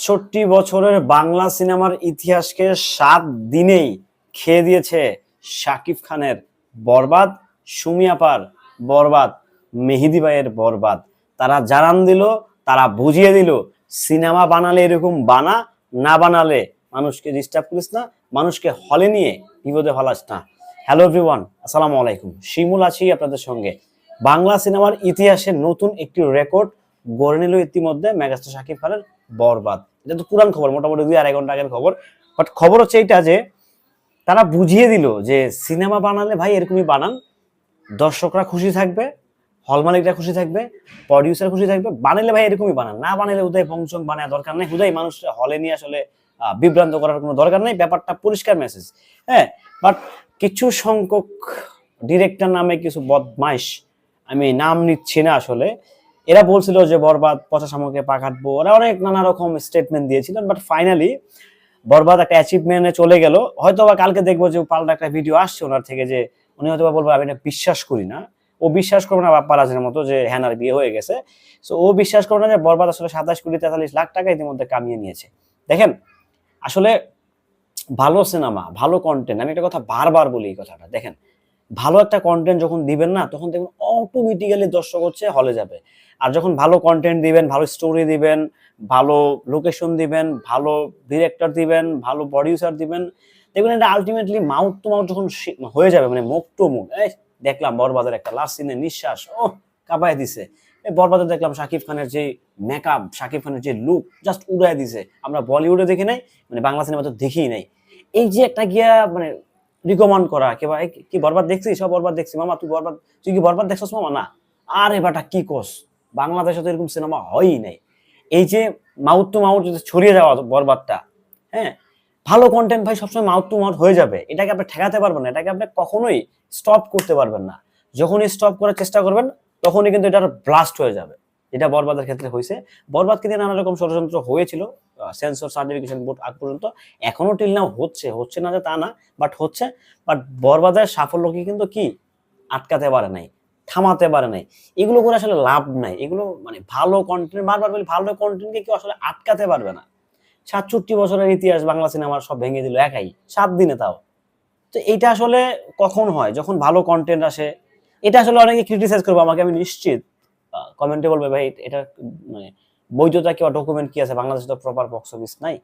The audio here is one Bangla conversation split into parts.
সাতষট্টি বছরের বাংলা সিনেমার ইতিহাসকে সাত দিনেই খেয়ে দিয়েছে শাকিব খানের বরবাদ সুমিয়াপার বরবাদ, মেহেদি ভাইয়ের বরবাদ। তারা জানান দিল, তারা বুঝিয়ে দিল, সিনেমা বানালে এরকম বানা, না বানালে মানুষকে ডিস্টার্ব করিস না, মানুষকে হলে নিয়ে বিপদে ফেলাস না। হ্যালো এভরিওয়ান আসসালামু আলাইকুম। শিমুল আছি আপনাদের সঙ্গে। বাংলা সিনেমার ইতিহাসে নতুন একটি রেকর্ড গড়ে নিল ইতিমধ্যে মেগাস্টার শাকিব খানের বরবাদ। এটা তো খবর, মোটামুটি দুই আড়াই ঘণ্টা আগের খবর। বাট খবর হচ্ছে এইটা যে, তারা বুঝিয়ে দিল যে সিনেমা বানালে ভাই এরকমই বানান। দর্শকরা খুশি থাকবে, হল মালিকরা খুশি থাকবে প্রডিউসার খুশি থাকবে, বানালে ভাই এরকমই বানান। না বানালে উদয় পংচং বানায় দরকার নেই, হুদাই মানুষ হলে নিয়ে আসলে বিভ্রান্ত করার কোনো দরকার নেই, ব্যাপারটা পরিষ্কার মেসেজ হ্যাঁ বাট কিছু সংখ্যক ডিরেক্টর নামে কিছু বদমাইশ, আমি নাম নিচ্ছি না আসলে এরা বলছিল যে বরবাদ, পচা সামকে পা কাটবো ওরা অনেক নানা রকম স্টেটমেন্ট দিয়েছিলেন বাট ফাইনালি বরবাদ একটা অ্যাচিভমেন্টে চলে গেল। হয়তো বা কালকে দেখব যে পাল্টা একটা ভিডিও আসছে ওনার থেকে যে উনি হয়তো বা বলব, আমি এটা বিশ্বাস করি না। ও বিশ্বাস করবে না বাপ্পারাজের মতো যে হ্যানার বিয়ে হয়ে গেছে। সো ও বিশ্বাস করবে না যে বরবাদ আসলে সাতাশ কোটি তেতাল্লিশ লাখ টাকা ইতিমধ্যে কামিয়ে নিয়েছে। দেখেন, আসলে ভালো সিনেমা ভালো কন্টেন্ট আমি একটা কথা বারবার বলি এই কথাটা, দেখেন ভালো একটা কন্টেন্ট যখন দিবেন না, তখন দেখবেন অটোমেটিক্যালি দর্শক হচ্ছে হলে যাবে। আর যখন ভালো কন্টেন্ট দিবেন, ভালো স্টোরি দিবেন, ভালো লোকেশন দিবেন, ভালো ডিরেক্টর দিবেন, ভালো প্রডিউসার দিবেন, দেখবেন এটা আলটিমেটলি মাউথ টু মাউথ যখন হয়ে যাবে মানে মুখ টু মুখ, এই দেখলাম বরবাদের একটা লাস্ট সিনে নিঃশ্বাস ও কাঁপায় দিছে। এই বরবাদে দেখলাম শাকিব খানের যে মেকআপ শাকিব খানের যে লুক জাস্ট উড়ায় দিছে। আমরা বলিউডে দেখি নাই মানে বাংলা সিনেমা তো দেখি নাই। এই যে একটা গিয়া মানে রিকমেন্ড করা। কিংবা এই কি বরবাদ দেখছিস? সব বরবাদ দেখছি। মামা, তুই বরবাদ তুই কি বরবাদ দেখছিস মামা? না। আরে বাটা, কি কোস? বাংলাদেশে তো এরকম সিনেমা হয়ই নাই। এই যে মাউথ টু মাউথ ছড়িয়ে যাওয়া বরবাদটা হ্যাঁ? ভালো কন্টেন্ট ভাই সবসময় মাউথ টু মাউথ হয়ে যাবে। এটাকে আপনি ঠেকাতে পারবেন না। এটাকে আপনি কখনোই স্টপ করতে পারবেন না। যখনই স্টপ করার চেষ্টা করবেন, তখনই কিন্তু এটা ব্লাস্ট হয়ে যাবে। যেটা বরবাদের ক্ষেত্রে হয়েছে। বরবাদকে দিয়ে নানা রকম ষড়যন্ত্র হয়েছিল সেন্সর সার্টিফিকেশন বোর্ড আগ পর্যন্ত। এখনও টিল নাও হচ্ছে হচ্ছে না যে তা না বাট হচ্ছে। বাট বরবাদের সাফল্যকে কিন্তু কি? আটকাতে পারে নাই, থামাতে পারে নাই। এগুলো করে আসলে লাভ নাই। এগুলো মানে ভালো কন্টেন্ট বারবার বলি ভালো কন্টেন্টকে কেউ আসলে আটকাতে পারবে না। সাতষট্টি বছরের ইতিহাস বাংলা সিনেমার সব ভেঙে দিল একাই, সাত দিনে তাও। তো এটা আসলে কখন হয়? যখন ভালো কন্টেন্ট আসে, এটা আসলে অনেকে ক্রিটিসাইজ করব, আমাকে আমি নিশ্চিত। কমেন্টে বলবে ভাই এটা মানে বৈধতা কিংবা ডকুমেন্ট কি আছে? বাংলাদেশে তো প্রপার বক্স অফিস নাই।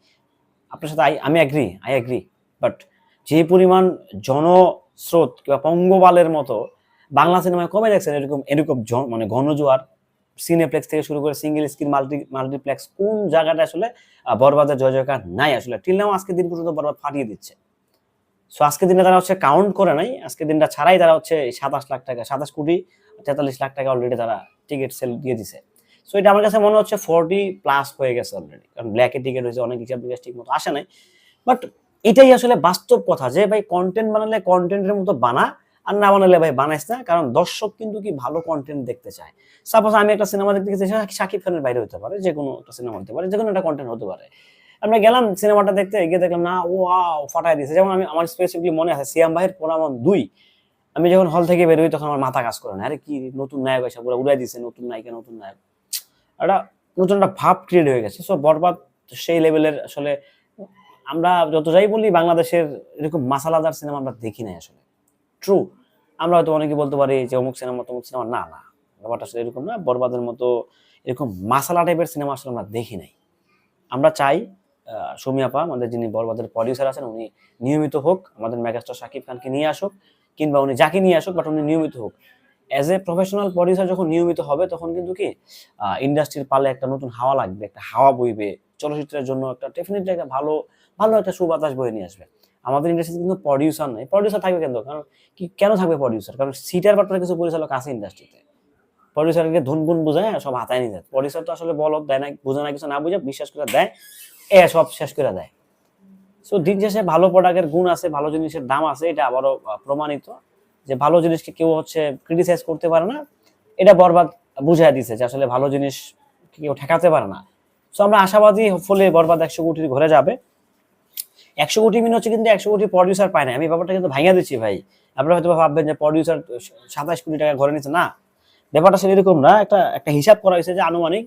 আপনার সাথে I- আমি অ্যাগ্রি আই অ্যাগ্রি বাট যে পরিমাণ জনস্রোত কিংবা পঙ্গপালের মতো বাংলা সিনেমায় কমে দেখছেন? এরকম এরকম মানে ঘনজোয়ার সিনেপ্লেক্স থেকে শুরু করে সিঙ্গেল স্ক্রিন মাল্টি মাল্টিপ্লেক্স কোন জায়গাটা আসলে বরবাদের জয় জয়কার নাই আসলে। টিল নাও আজকের দিন পর্যন্ত বরবাদ ফাটিয়ে দিচ্ছে। সো আজকের দিনে তারা হচ্ছে কাউন্ট করে নাই। আজকের দিনটা ছাড়াই তারা হচ্ছে সাতাশ লাখ টাকা, সাতাশ কোটি তেতাল্লিশ লাখ টাকা অলরেডি তারা টিকিট সেল দিয়ে দিছে। সো এটা আমার কাছে মনে হচ্ছে ফোরটি প্লাস হয়ে গেছে অলরেডি কারণ ব্ল্যাকের টিকিট হয়েছে, অনেক হিসাব বিকাশ ঠিক মতো আসে নাই। বাট এটাই আসলে বাস্তব কথা যে, ভাই কন্টেন্ট বানালে কন্টেন্টের মতো বানা, আর না বানালে ভাই বানাইস না। কারণ দর্শক কিন্তু কি ভালো কন্টেন্ট দেখতে চায়। সাপোজ আমি একটা সিনেমা দেখতে গেছি সাকিব খানের বাইরে হতে পারে, যে কোনো একটা সিনেমা হতে পারে, যে কোনো একটা কন্টেন্ট হতে পারে। আমরা গেলাম সিনেমাটা দেখতে, গিয়ে দেখলাম, না ও আও ফাটাই দিয়েছে যেমন আমি, আমার স্পেসিফিকলি মনে আছে, সিয়াম ভাইয়ের পোড়ামন দুই। আমি যখন হল থেকে বেরোই তখন আমার মাথা কাজ করে না। আরে কি নতুন নায়ক এসে পুরো উড়াই দিছে, নতুন নায়িকা, নতুন নায়ক। একটা নতুন একটা ভাব ক্রিয়েট হয়ে গেছে। সো বরবাদ সেই লেভেলের আসলে আমরা যত যাই বলি, বাংলাদেশের এরকম মাসালাদার সিনেমা আমরা দেখি নাই আসলে। ট্রু আমরা হয়তো অনেকে বলতে পারি যে অমুক সিনেমা তমুক সিনেমা না না। ব্যাপারটা আসলে এরকম না। বরবাদের মতো এরকম মাসালা টাইপের সিনেমা আসলে আমরা দেখি নাই। আমরা চাই সুমি আমাদের যিনি বরবাদের প্রডিউসার আছেন, উনি নিয়মিত হোক, আমাদের মেগাস্টার শাকিব খানকে নিয়ে আসুক। কিংবা উনি যাকে নিয়ে আসুক বাট উনি নিয়মিত হোক। অ্যাজ এ প্রফেশনাল প্রডিউসার যখন নিয়মিত হবে, তখন কিন্তু কি ইন্ডাস্ট্রির পালে একটা নতুন হাওয়া লাগবে, একটা হাওয়া বইবে, চলচ্চিত্রের জন্য একটা ডেফিনেটলি একটা ভালো ভালো একটা সুবাতাস বয়ে নিয়ে আসবে। আমাদের ইন্ডাস্ট্রিতে কিন্তু প্রডিউসার নেই। প্রডিউসার থাকবে কেন? কারণ কি, কেন থাকবে প্রডিউসার কারণ সিটার বাট্টার কিছু পরিচালক আছে ইন্ডাস্ট্রিতে প্রডিউসারকে ধুন গুন বোঝায়, সব হাতায় নিয়ে যায়। প্রডিউসার তো আসলে বলত দেয় না, বোঝে না, কিছু না বুঝে, বিশ্বাস করে দেয়, এ সব শেষ করে দেয়। সো দিন শেষে ভালো প্রোডাক্টের গুণ আছে, ভালো জিনিসের দাম আছে, এটা আবারও প্রমাণিত। যে ভালো জিনিসকে কেউ হচ্ছে ক্রিটিসাইজ করতে পারে না, এটা বরবাদ বুঝাই দিছে যে আসলে ভালো জিনিস কেউ ঠেকাতে পারে না। সো আমরা আশাবাদী ফলে বরবাদ একশো কোটির ঘরে যাবে। একশো কোটি মিন হচ্ছে কিন্তু একশো কোটি প্রডিউসার পায় না আমি ব্যাপারটা কিন্তু ভাঙিয়ে দিচ্ছি ভাই। আপনারা হয়তো ভাববেন যে প্রডিউসার সাতাশ কোটি টাকা ঘরে নিচ্ছে। না, ব্যাপারটা সেটা এরকম না। একটা একটা হিসাব করা হয়েছে যে আনুমানিক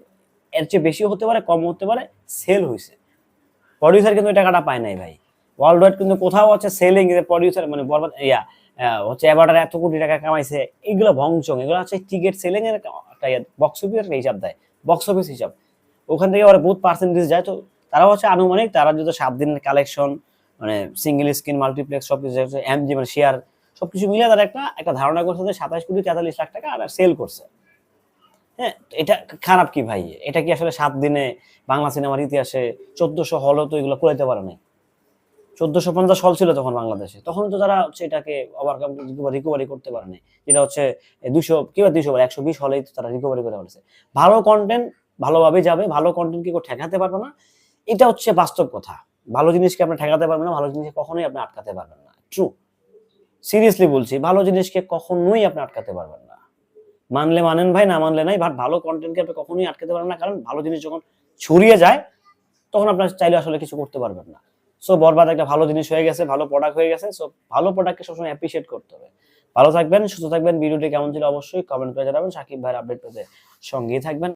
এর চেয়ে বেশি হতে পারে কম হতে পারে সেল হয়েছে। প্রডিউসার কিন্তু টাকাটা পায় নাই ভাই। ওয়ার্ল্ড ওয়াইড কিন্তু কোথাও হচ্ছে সেলিং প্রডিউসার মানে বরবাদ, ইয়া হচ্ছে অ্যাবার্টার এত কোটি টাকা কামাইছে, এগুলো ভংচং, এগুলো হচ্ছে টিকিট সেলিং এর বক্স একটা হিসাব দেয় বক্স অফিস হিসাব। ওখান থেকে ওরা বহুত পার্সেন্টেজ যায়, তো তারা হচ্ছে আনুমানিক, তারা যদি সাত দিনের কালেকশন মানে সিঙ্গেল স্ক্রিন মাল্টিপ্লেক্স সব কিছু এম জি মানে শেয়ার সবকিছু মিলে তারা একটা একটা ধারণা করছে যে সাতাশ কোটি তেতাল্লিশ লাখ টাকা আর সেল করছে। হ্যাঁ এটা খারাপ কি ভাই? এটা কি আসলে সাত দিনে বাংলা সিনেমার ইতিহাসে চোদ্দশো হলও তো এগুলো করাইতে পারে নাই? চোদ্দশো পঞ্চাশ হল ছিল তখন বাংলাদেশে। তখন তো তারা হচ্ছে এটাকে ওভারকাম রিকভারি করতে পারে নাই। যেটা হচ্ছে দুশো কিংবা দুশো একশো বিশ হলেই তো তারা রিকভারি করে ফেলেছে। ভালো কন্টেন্ট ভালোভাবে যাবে, ভালো কন্টেন্ট কি ঠেকাতে পারবে না? এটা হচ্ছে বাস্তব কথা। ভালো জিনিসকে আপনি ঠেকাতে পারবেন না, ভালো জিনিসকে কখনোই আপনি আটকাতে পারবেন না। ট্রু সিরিয়াসলি বলছি, ভালো জিনিসকে কখনোই আপনি আটকাতে পারবেন না। মানলে মানেন ভাই, না মানলে নাই। বাট ভালো কন্টেন্টকে আপনি কখনোই আটকাতে পারবেন না। কারণ ভালো জিনিস যখন ছড়িয়ে যায়, তখন আপনার চাইলে আসলে কিছু করতে পারবেন না। সো বরবাদ একটা ভালো জিনিস হয়ে গেছে, ভালো প্রোডাক্ট হয়ে গেছে সো ভালো প্রোডাক্টকে সবসময় অ্যাপ্রিসিয়েট করতে হবে। ভালো থাকবেন, সুস্থ থাকবেন। ভিডিওটি কেমন ছিল অবশ্যই কমেন্ট করে জানাবেন। সাকিব ভাইয়ের আপডেট পেতে সঙ্গেই থাকবেন।